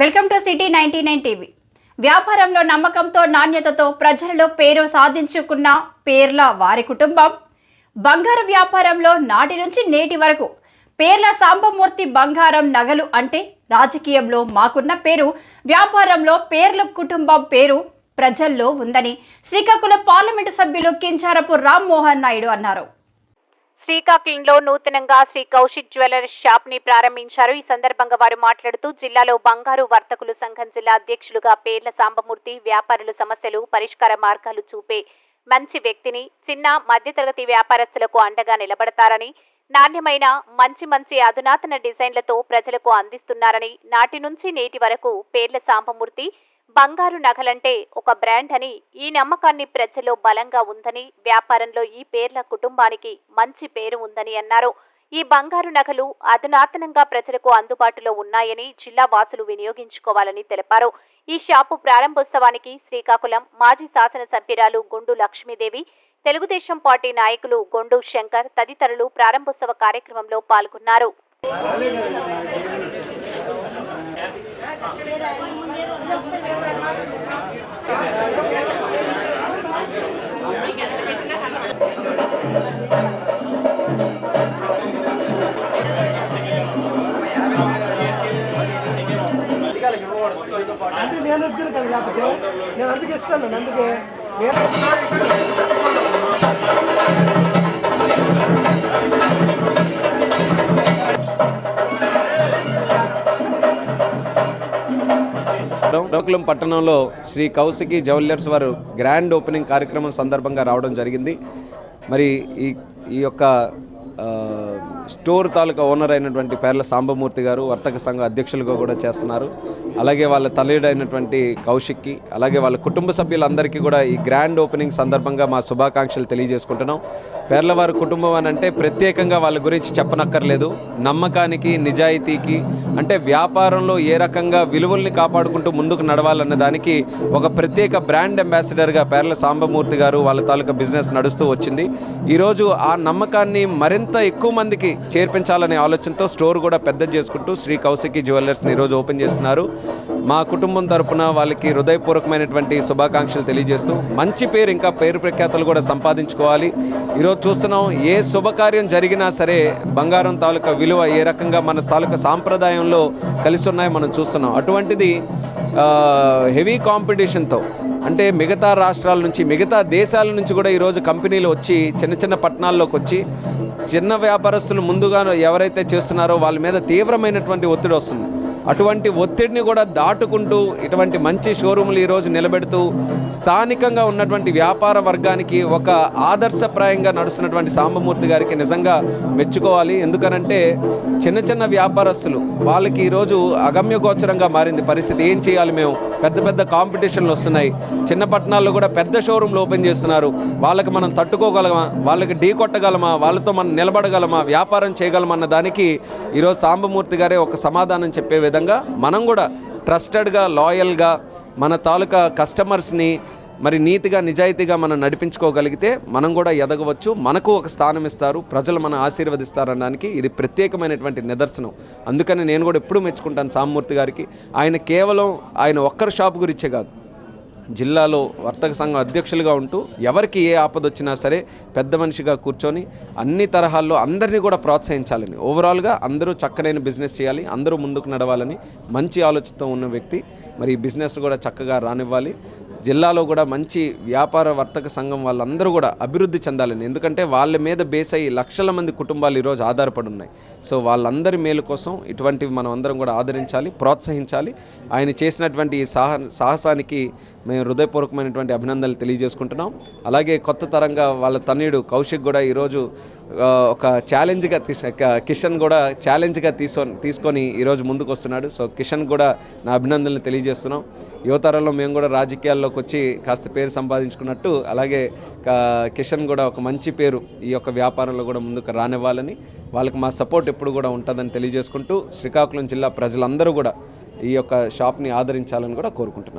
Welcome to city ninety nine TV. వ్యాపారంలో నమ్మకంతో నాణ్యతతో ప్రజలలో పేరు సాధించుకున్న పేర్ల వారి కుటుంబం. బంగారు వ్యాపారంలో నాటి నుంచి నేటి వరకు పేర్ల సాంబమూర్తి బంగారం నగలు అంటే రాజకీయంలో మాకున్న పేరు వ్యాపారంలో పేర్ల కుటుంబం పేరు ప్రజల్లో ఉందని శ్రీకాకుళం పార్లమెంటు సభ్యులు కించారపు రామ్మోహన్ నాయుడు అన్నారు. శ్రీకాకుళంలో నూతనంగా శ్రీ కౌశిక్ జ్యువెలర్స్ షాప్ని ప్రారంభించారు. ఈ సందర్భంగా వారు మాట్లాడుతూ జిల్లాలో బంగారు వర్తకులు సంఘం జిల్లా అధ్యక్షులుగా పేర్ల సాంబమూర్తి వ్యాపారుల సమస్యలు పరిష్కార మార్గాలు చూపే మంచి వ్యక్తిని చిన్న మధ్యతరగతి వ్యాపారస్తులకు అండగా నిలబడతారని నాణ్యమైన మంచి మంచి అధునాతన డిజైన్లతో ప్రజలకు అందిస్తున్నారని నాటి నుంచి నేటి వరకు పేర్ల సాంబమూర్తి బంగారు నగలంటే ఒక బ్రాండ్ అని ఈ నమ్మకాన్ని ప్రజల్లో బలంగా ఉందని వ్యాపారంలో ఈ పేర్ల కుటుంబానికి మంచి పేరు ఉందని అన్నారు. ఈ బంగారు నగలు అధునాతనంగా ప్రజలకు అందుబాటులో ఉన్నాయని జిల్లా వాసులు వినియోగించుకోవాలని తెలిపారు. ఈ షాపు ప్రారంభోత్సవానికి శ్రీకాకుళం మాజీ శాసనసభ్యురాలు గుండు లక్ష్మీదేవి తెలుగుదేశం పార్టీ నాయకులు గొండు శంకర్ తదితరులు ప్రారంభోత్సవ కార్యక్రమంలో పాల్గొన్నారు. నేను వద్దును కదా లేకపోతే? నేను అందుకే ఇస్తాను అందుకే. శ్రీకాకుళం పట్టణంలో శ్రీ కౌశికి జ్యువెలర్స్ వారు గ్రాండ్ ఓపెనింగ్ కార్యక్రమం సందర్భంగా రావడం జరిగింది. మరి ఈ ఈ యొక్క ఆ, స్టోర్ తాలూకా ఓనర్ అయినటువంటి పేర్ల సాంబమూర్తి గారు వర్తక సంఘ అధ్యక్షులుగా కూడా చేస్తున్నారు. అలాగే వాళ్ళ తల్లిడైనటువంటి కౌశిక్కి అలాగే వాళ్ళ కుటుంబ సభ్యులందరికీ కూడా ఈ గ్రాండ్ ఓపెనింగ్ సందర్భంగా మా శుభాకాంక్షలు తెలియజేసుకుంటున్నాం. పేర్ల వారి కుటుంబం అని అంటే ప్రత్యేకంగా వాళ్ళ గురించి చెప్పనక్కర్లేదు. నమ్మకానికి నిజాయితీకి అంటే వ్యాపారంలో ఏ రకంగా విలువల్ని కాపాడుకుంటూ ముందుకు నడవాలన్న దానికి ఒక ప్రత్యేక బ్రాండ్ అంబాసిడర్గా పేర్ల సాంబమూర్తి గారు వాళ్ళ తాలూకా బిజినెస్ నడుస్తూ వచ్చింది. ఈరోజు ఆ నమ్మకాన్ని మరింత ఎక్కువ మందికి చేర్పించాలనే ఆలోచనతో స్టోర్ కూడా పెద్ద చేసుకుంటూ శ్రీ కౌశికి జ్యువెలర్స్ని ఈరోజు ఓపెన్ చేస్తున్నారు. మా కుటుంబం తరపున వాళ్ళకి హృదయపూర్వకమైనటువంటి శుభాకాంక్షలు తెలియజేస్తూ మంచి పేరు ఇంకా పేరు ప్రఖ్యాతలు కూడా సంపాదించుకోవాలి. ఈరోజు చూస్తున్నాం ఏ శుభకార్యం జరిగినా సరే బంగారం తాలూకా విలువ ఏ రకంగా మన తాలూకా సాంప్రదాయంలో కలిసి ఉన్నాయో మనం చూస్తున్నాం. అటువంటిది హెవీ కాంపిటీషన్తో అంటే మిగతా రాష్ట్రాల నుంచి మిగతా దేశాల నుంచి కూడా ఈరోజు కంపెనీలు వచ్చి చిన్న చిన్న పట్టణాల్లోకి వచ్చి చిన్న వ్యాపారస్తులు ముందుగా ఎవరైతే చేస్తున్నారో వాళ్ళ మీద తీవ్రమైనటువంటి ఒత్తిడి వస్తుంది. అటువంటి ఒత్తిడిని కూడా దాటుకుంటూ ఇటువంటి మంచి షోరూములు ఈరోజు నిలబెడుతూ స్థానికంగా ఉన్నటువంటి వ్యాపార వర్గానికి ఒక ఆదర్శప్రాయంగా నడుస్తున్నటువంటి సాంబమూర్తి గారికి నిజంగా మెచ్చుకోవాలి. ఎందుకనంటే చిన్న చిన్న వ్యాపారస్తులు వాళ్ళకి ఈరోజు అగమ్యగోచరంగా మారింది. పరిస్థితి ఏం చేయాలి మేము? పెద్ద పెద్ద కాంపిటీషన్లు వస్తున్నాయి. చిన్న పట్టణాల్లో కూడా పెద్ద షోరూమ్లు ఓపెన్ చేస్తున్నారు. వాళ్ళకి మనం తట్టుకోగలమా? వాళ్ళకి ఢీ కొట్టగలమా? వాళ్ళతో మనం నిలబడగలమా? వ్యాపారం చేయగలమన్న దానికి ఈరోజు సాంబమూర్తి గారే ఒక సమాధానం చెప్పే విధంగా మనం కూడా ట్రస్టెడ్గా లాయల్గా మన తాలూకా కస్టమర్స్ని మరి నీతిగా నిజాయితీగా మనం నడిపించుకోగలిగితే మనం కూడా ఎదగవచ్చు. మనకు ఒక స్థానం ఇస్తారు. ప్రజలు మనం ఆశీర్వదిస్తారనడానికి ఇది ప్రత్యేకమైనటువంటి నిదర్శనం. అందుకని నేను కూడా ఎప్పుడూ మెచ్చుకుంటాను సామూర్తి గారికి. ఆయన కేవలం ఆయన ఒక్కరి షాప్ గురించే కాదు. జిల్లాలో వర్తక సంఘం అధ్యక్షులుగా ఉంటూ ఎవరికి ఏ ఆపద వచ్చినా సరే పెద్ద మనిషిగా కూర్చొని అన్ని తరహాల్లో అందరినీ కూడా ప్రోత్సహించాలని. ఓవరాల్గా అందరూ చక్కనైన బిజినెస్ చేయాలి అందరూ ముందుకు నడవాలని మంచి ఆలోచనతో ఉన్న వ్యక్తి. మరి ఈ బిజినెస్ కూడా చక్కగా రానివ్వాలి. జిల్లాలో కూడా మంచి వ్యాపార వర్తక సంఘం వాళ్ళందరూ కూడా అభివృద్ధి చెందాలని. ఎందుకంటే వాళ్ళ మీద బేస్ అయ్యి లక్షల మంది కుటుంబాలు ఈరోజు ఆధారపడి ఉన్నాయి సో వాళ్ళందరి మేలు కోసం ఇటువంటివి మనం అందరం కూడా ఆదరించాలి ప్రోత్సహించాలి. ఆయన చేసినటువంటి ఈ సాహ సాహసానికి మేము హృదయపూర్వకమైనటువంటి అభినందనలు తెలియజేసుకుంటున్నాం. అలాగే కొత్త తరంగా వాళ్ళ తనయుడు కౌశిక్ కూడా ఈరోజు ఒక ఛాలెంజ్గా తీసు కిషన్ కూడా ఛాలెంజ్గా తీసు తీసుకొని ఈరోజు ముందుకు వస్తున్నాడు సో కిషన్ కూడా నా అభినందనలు తెలియజేస్తున్నాం. యువతరంలో మేము కూడా రాజకీయాల్లో రంగంలోకి వచ్చి కాస్త పేరు సంపాదించుకున్నట్టు అలాగే కిషన్ కూడా ఒక మంచి పేరు ఈ యొక్క వ్యాపారంలో కూడా ముందుకు రానివ్వాలని వాళ్ళకి మా సపోర్ట్ ఎప్పుడు కూడా ఉంటుందని తెలియజేసుకుంటూ శ్రీకాకుళం జిల్లా ప్రజలందరూ కూడా ఈ యొక్క షాప్ని ఆదరించాలని కూడా కోరుకుంటున్నాను.